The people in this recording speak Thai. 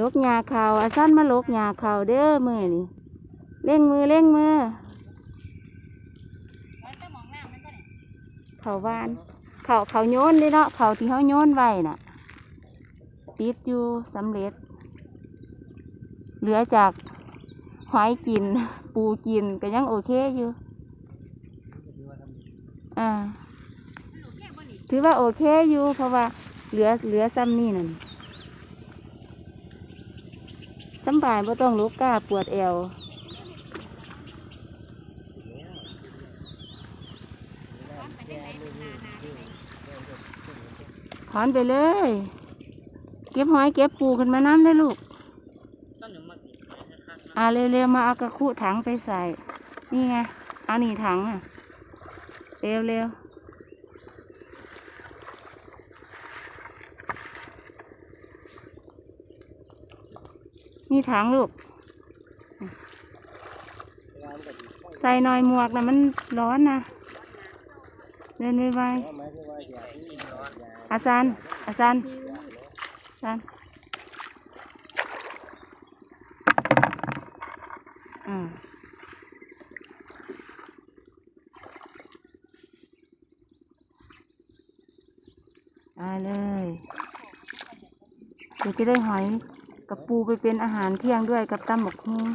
ลกหญ้าขาอาสั้นมาลกหญ้าขาเด้อมือนี่เร่งมือเร่งมือเขาวาน เขาเขาโยนเลยเนาะเขาที่เขาโยนไว้น่ะติดอยู่สำเร็จ เหลือจากหอยกิน ปูกินก็ยังโอเคอยู่อ่าถือว่าโอเคอยู่เพราะว่าเหลือเหลือซ้ำนี่นั่น สำบายบ่ต้องลุกกล้าปวดเอวถอนไปเลย เก็บหอยเก็บปูขึ้นมาน้ำได้ลูกอ่าเร็วๆมาเอากระคุถังไปใส่ นี่ไงเอานี่ถังอะ เร็วเนี่ถังลูก ใส่หน่อยหมวกนะมันร้อนนะเดินไวๆอาซันอาซันอาซันอ่าได้เลยเดี๋ยวจะได้หอย กับปูไปเป็นอาหารเที่ยงด้วยกับตำหมกฮุง